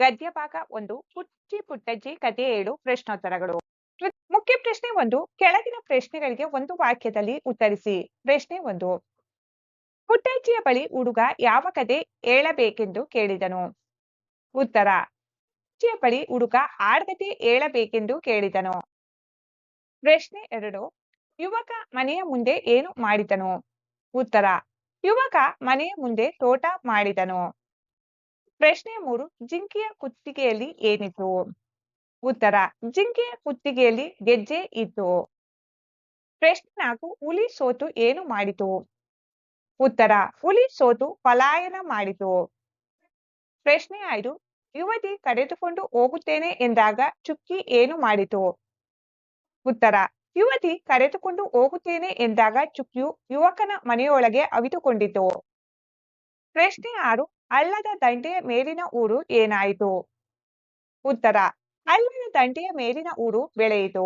ಗದ್ಯ ಭಾಗ ಒಂದು, ಪುಟ್ಟಿ ಪುಟ್ಟಜ್ಜಿ ಕಥೆ ಏಳು, ಪ್ರಶ್ನೋತ್ತರಗಳು. ಮುಖ್ಯ ಪ್ರಶ್ನೆ ಒಂದು, ಕೆಳಗಿನ ಪ್ರಶ್ನೆಗಳಿಗೆ ಒಂದು ವಾಕ್ಯದಲ್ಲಿ ಉತ್ತರಿಸಿ. ಪ್ರಶ್ನೆ ಒಂದು, ಪುಟ್ಟಜ್ಜಿಯ ಬಳಿ ಹುಡುಗ ಯಾವ ಕತೆ ಹೇಳಬೇಕೆಂದು ಕೇಳಿದನು? ಉತ್ತರ ಅಜ್ಜಿಯ ಬಳಿ ಹುಡುಗ ಆಡ್ಗತೆ ಹೇಳಬೇಕೆಂದು ಕೇಳಿದನು. ಪ್ರಶ್ನೆ ಎರಡು, ಯುವಕ ಮನೆಯ ಮುಂದೆ ಏನು ಮಾಡಿದನು? ಉತ್ತರ, ಯುವಕ ಮನೆಯ ಮುಂದೆ ತೋಟ ಮಾಡಿದನು. ಪ್ರಶ್ನೆ ಮೂರು, ಜಿಂಕೆಯ ಕುತ್ತಿಗೆಯಲ್ಲಿ ಏನಿತ್ತು? ಉತ್ತರ, ಜಿಂಕೆಯ ಕುತ್ತಿಗೆಯಲ್ಲಿ ಗೆಜ್ಜೆ ಇತ್ತು. ಪ್ರಶ್ನೆ ನಾಲ್ಕು, ಹುಲಿ ಸೋತು ಏನು ಮಾಡಿತು? ಉತ್ತರ, ಹುಲಿ ಸೋತು ಪಲಾಯನ ಮಾಡಿತು. ಪ್ರಶ್ನೆ ಐದು, ಯುವತಿ ಕರೆದುಕೊಂಡು ಹೋಗುತ್ತೇನೆ ಎಂದಾಗ ಚುಕ್ಕಿ ಏನು ಮಾಡಿತು? ಉತ್ತರ, ಯುವತಿ ಕರೆದುಕೊಂಡು ಹೋಗುತ್ತೇನೆ ಎಂದಾಗ ಚುಕ್ಕಿಯು ಯುವಕನ ಮನೆಯೊಳಗೆ ಅವಿತುಕೊಂಡಿತು. ಪ್ರಶ್ನೆ ಆರು ಅಳ್ಳದ ದಂಡೆಯ ಮೇಲಿನ ಊರು ಏನಾಯಿತು? ಉತ್ತರ ಅಳ್ಳದ ದಂಡೆಯ ಮೇಲಿನ ಊರು ಬೆಳೆಯಿತು.